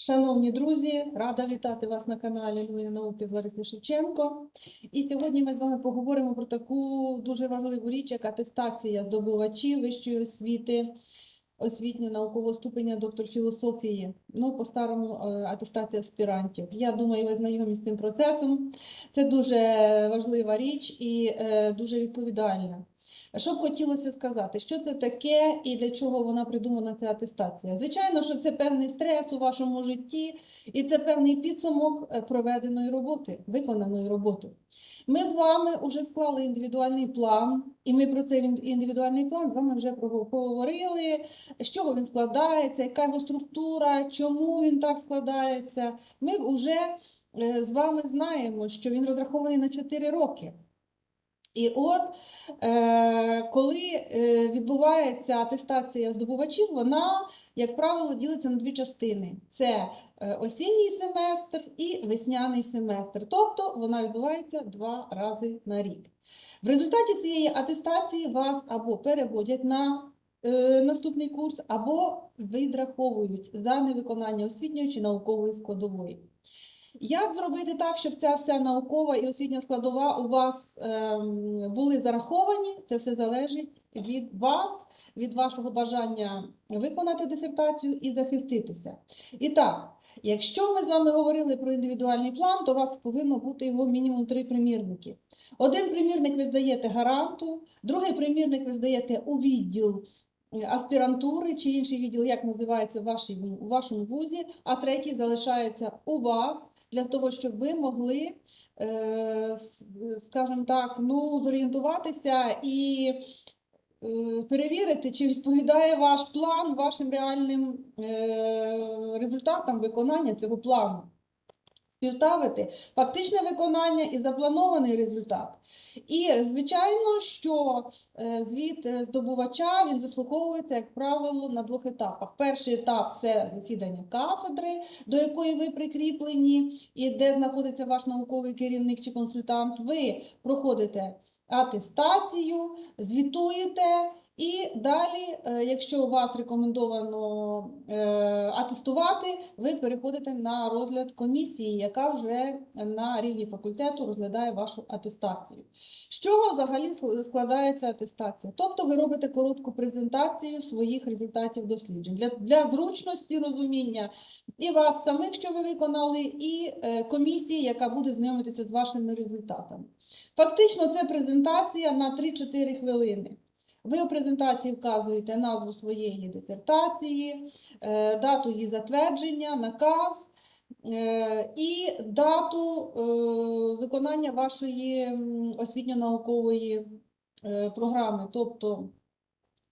Шановні друзі, рада вітати вас на каналі Люміна науки з Ларисою Шевченко. І сьогодні ми з вами поговоримо про таку дуже важливу річ, як атестація здобувачів вищої освіти, освітньо-наукового ступеня доктор філософії. Ну, по-старому е, атестація аспірантів. Я думаю, ви знайомі з цим процесом. Це дуже важлива річ і е, дуже відповідальна. Що б хотілося сказати, що це таке і для чого вона придумана ця атестація? Звичайно, що це певний стрес у вашому житті, і це певний підсумок е, проведеної роботи, виконаної роботи. Ми з вами вже склали індивідуальний план, і ми про цей індивідуальний план з вами вже поговорили, з чого він складається, яка його структура, чому він так складається. Ми вже е, з вами знаємо, що він розрахований на 4 роки. І от, е, коли е, відбувається атестація здобувачів, вона, як правило, ділиться на дві частини: це е, осінній семестр і весняний семестр. Тобто вона відбувається два рази на рік. В результаті цієї атестації вас або переводять на наступний курс, або відраховують за невиконання освітньої чи наукової складової. Як зробити так, щоб ця вся наукова і освітня складова у вас ем, були зараховані? Це все залежить від вас, від вашого бажання виконати дисертацію і захиститися. І так, якщо ми з вами говорили про індивідуальний план, то у вас повинно бути його мінімум три примірники. Один примірник ви здаєте гаранту, другий примірник ви здаєте у відділ е, аспірантури чи інший відділ, як називається в у вашому вузі, а третій залишається у вас для того, щоб ви могли, е, скажімо так, ну, зорієнтуватися і е, перевірити, чи відповідає ваш план вашим реальним е, результатам виконання цього плану. Співставити фактичне виконання і запланований результат. І, звичайно, що е, звіт е, здобувача він заслуховується, як правило, на двох етапах. Перший етап це засідання кафедри, до якої ви прикріплені, і де знаходиться ваш науковий керівник чи консультант. Ви проходите атестацію, звітуєте. І далі, е, якщо вас рекомендовано е, атестувати, ви переходите на розгляд комісії, яка вже на рівні факультету розглядає вашу атестацію. З чого взагалі складається атестація? Тобто ви робите коротку презентацію своїх результатів досліджень для, для зручності розуміння і вас самих, що ви виконали, і е, комісії, яка буде знайомитися з вашими результатами. Фактично, це презентація на 3-4 хвилини. Ви у презентації вказуєте назву своєї дисертації, е, дату її затвердження, наказ е, і дату е, виконання вашої освітньо-наукової програми, тобто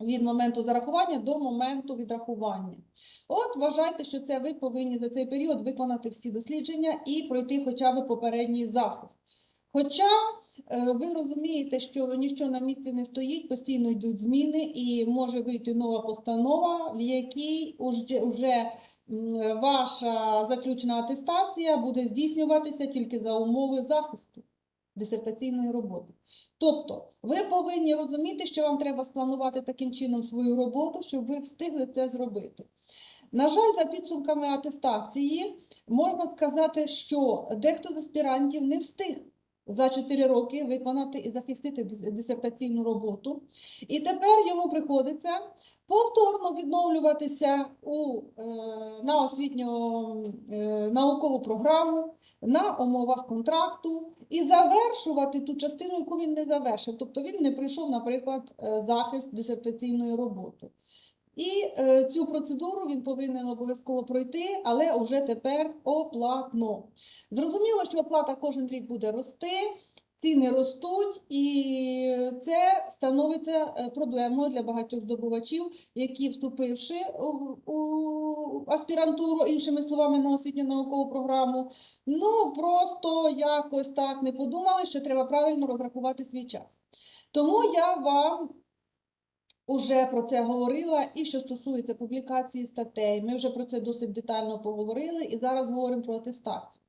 від моменту зарахування до моменту відрахування. От вважайте, що це ви повинні за цей період виконати всі дослідження і пройти хоча б попередній захист. Хоча ви розумієте, що ніщо на місці не стоїть, постійно йдуть зміни, і може вийти нова постанова, в якій уже ваша заключена атестація буде здійснюватися тільки за умови захисту дисертаційної роботи. Тобто, ви повинні розуміти, що вам треба спланувати таким чином свою роботу, щоб ви встигли це зробити. На жаль, за підсумками атестації можна сказати, що дехто з аспірантів не встиг за 4 роки виконати і захистити дисертаційну роботу. І тепер йому приходиться повторно відновлюватися у, е, на освітньо е, наукову програму, на умовах контракту і завершувати ту частину, яку він не завершив. Тобто він не пройшов, наприклад, е, захист дисертаційної роботи. І е, цю процедуру він повинен обов'язково пройти, але вже тепер оплатно. Зрозуміло, що оплата кожен рік буде рости, ціни ростуть, і це становиться е, проблемою для багатьох здобувачів, які, вступивши у, у аспірантуру, іншими словами, на освітню наукову програму, ну просто якось так не подумали, що треба правильно розрахувати свій час. Тому я вам Уже про це говорила, і що стосується публікації статей, ми вже про це досить детально поговорили, і зараз говоримо про атестацію.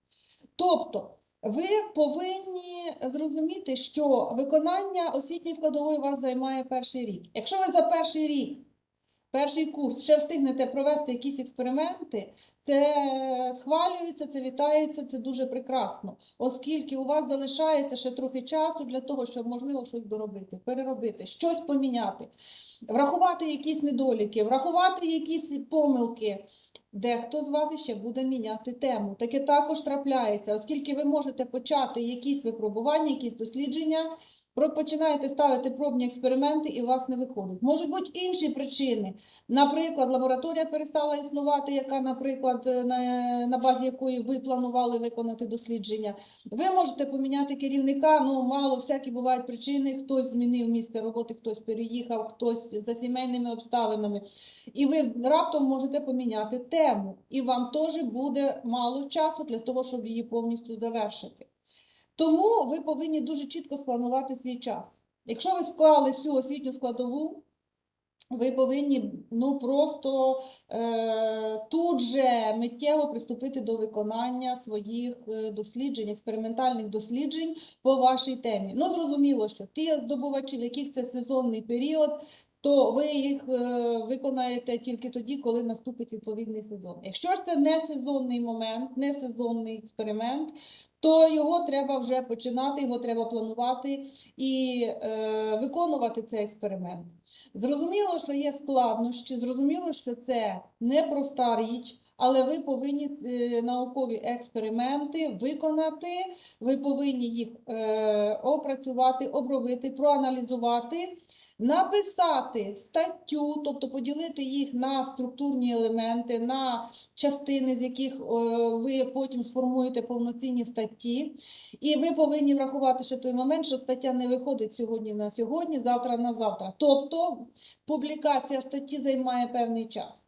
Тобто, ви повинні зрозуміти, що виконання освітньої складової вас займає перший рік. Якщо ви за перший рік перший курс ще встигнете провести якісь експерименти, це схвалюється, це вітається, це дуже прекрасно, оскільки у вас залишається ще трохи часу для того, щоб можливо щось доробити, переробити, щось поміняти, врахувати якісь недоліки, врахувати якісь помилки. Дехто з вас іще буде міняти тему. Таке також трапляється, оскільки ви можете почати якісь випробування, якісь дослідження, починаєте ставити пробні експерименти і у вас не виходить. Можуть бути інші причини. Наприклад, лабораторія перестала існувати, яка, наприклад, е, на, на базі якої ви планували виконати дослідження. Ви можете поміняти керівника, ну мало всякі бувають причини. Хтось змінив місце роботи, хтось переїхав, хтось за сімейними обставинами. І ви раптом можете поміняти тему, і вам теж буде мало часу для того, щоб її повністю завершити. Тому ви повинні дуже чітко спланувати свій час. Якщо ви склали всю освітню складову, ви повинні ну просто е, тут же миттєво приступити до виконання своїх е, досліджень, експериментальних досліджень по вашій темі. Ну, зрозуміло, що ті здобувачі, в яких це сезонний період, то ви їх е, виконаєте тільки тоді, коли наступить відповідний сезон. Якщо ж це не сезонний момент, не сезонний експеримент, то його треба вже починати, його треба планувати і е, виконувати цей експеримент. Зрозуміло, що є складнощі, зрозуміло, що це непроста річ, але ви повинні е, наукові експерименти виконати, ви повинні їх е, опрацювати, обробити, проаналізувати, написати статтю, тобто поділити їх на структурні елементи, на частини, з яких е, ви потім сформуєте повноцінні статті. І ви повинні врахувати ще той момент, що стаття не виходить сьогодні на сьогодні, завтра на завтра. Тобто публікація статті займає певний час.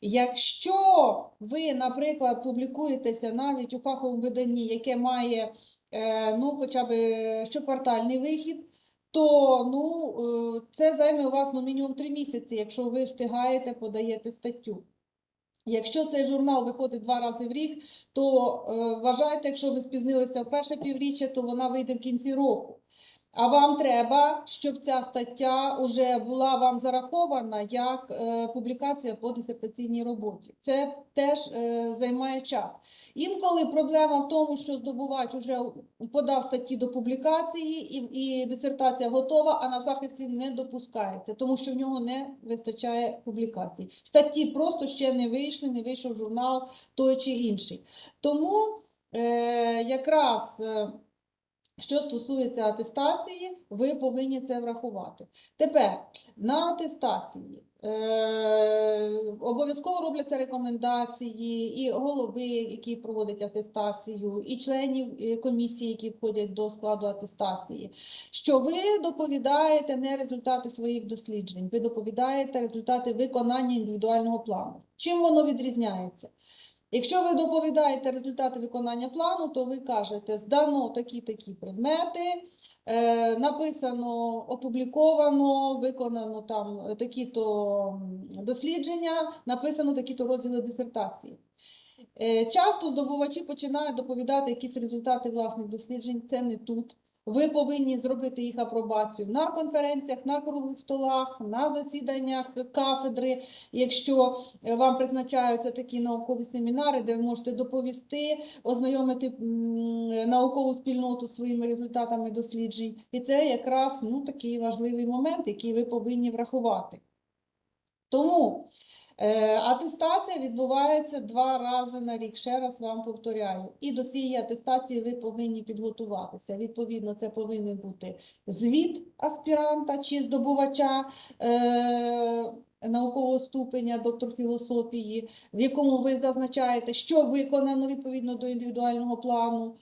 Якщо ви, наприклад, публікуєтеся навіть у фаховому виданні, яке має е, ну, хоча б щоквартальний вихід, то ну, е, це займе у вас ну, мінімум три місяці, якщо ви встигаєте, подаєте статтю. Якщо цей журнал виходить два рази в рік, то е, вважайте, якщо ви спізнилися в перше півріччя, то вона вийде в кінці року. А вам треба, щоб ця стаття вже була вам зарахована як е, публікація по дисертаційній роботі. Це теж е, займає час. Інколи проблема в тому, що здобувач вже подав статті до публікації, і, і дисертація готова, а на захист він не допускається, тому що в нього не вистачає публікацій. Статті просто ще не вийшли, не вийшов журнал той чи інший. Тому е, якраз. Що стосується атестації, ви повинні це врахувати. Тепер на атестації е, обов'язково робляться рекомендації і голови, які проводять атестацію, і членів е, комісії, які входять до складу атестації, що ви доповідаєте не результати своїх досліджень, ви доповідаєте результати виконання індивідуального плану. Чим воно відрізняється? Якщо ви доповідаєте результати виконання плану, то ви кажете, здано такі-такі предмети, е, написано, опубліковано, виконано там такі-то дослідження, написано такі-то розділи дисертації. Е, Часто здобувачі починають доповідати якісь результати власних досліджень. Це не тут. Ви повинні зробити їх апробацію на конференціях, на круглих столах, на засіданнях кафедри. Якщо е, вам призначаються такі наукові семінари, де ви можете доповісти, ознайомити наукову спільноту своїми результатами досліджень. І це якраз ну, такий важливий момент, який ви повинні врахувати. Тому атестація відбувається два рази на рік. Ще раз вам повторяю. І до цієї атестації ви повинні підготуватися. Відповідно, це повинен бути звіт аспіранта чи здобувача е, наукового ступеня, доктор філософії, в якому ви зазначаєте, що виконано відповідно до індивідуального плану.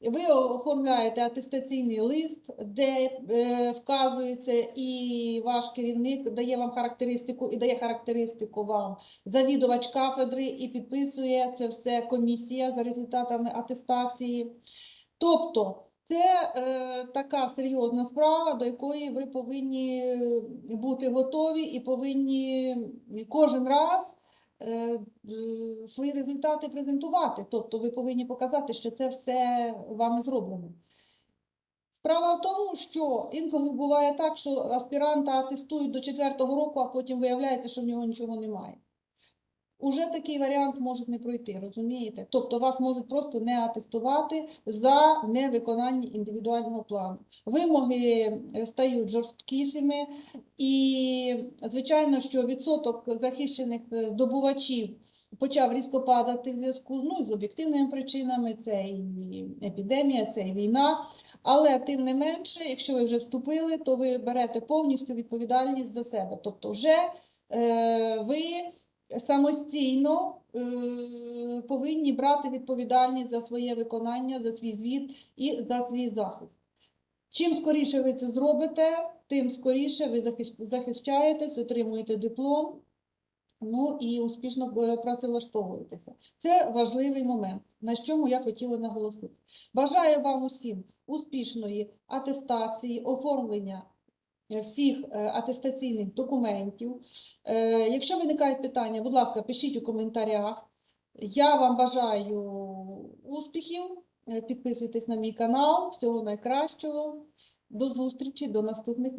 Ви оформляєте атестаційний лист, де е, вказується і ваш керівник дає вам характеристику, і дає характеристику вам завідувач кафедри, і підписує це все комісія за результатами атестації. Тобто це е, така серйозна справа, до якої ви повинні бути готові і повинні кожен раз свої результати презентувати. Тобто ви повинні показати, що це все вами зроблено. Справа в тому, що інколи буває так, що аспіранта атестують до четвертого року, а потім виявляється, що в нього нічого немає. Уже такий варіант може не пройти, розумієте? Тобто вас можуть просто не атестувати за невиконання індивідуального плану. Вимоги е, стають жорсткішими, і звичайно, що відсоток захищених е, здобувачів почав різко падати в зв'язку ну, з об'єктивними причинами, це і епідемія, це і війна. Але тим не менше, якщо ви вже вступили, то ви берете повністю відповідальність за себе. Тобто, вже е, ви самостійно е, повинні брати відповідальність за своє виконання, за свій звіт і за свій захист. Чим скоріше ви це зробите, тим скоріше ви захищаєтесь, отримуєте диплом, ну і успішно е, працевлаштовуєтеся. Це важливий момент, на чому я хотіла наголосити. Бажаю вам усім успішної атестації, оформлення всіх е, атестаційних документів. Е, Якщо виникають питання, будь ласка, пишіть у коментарях. Я вам бажаю успіхів. Е, Підписуйтесь на мій канал. Всього найкращого. До зустрічі, до наступних.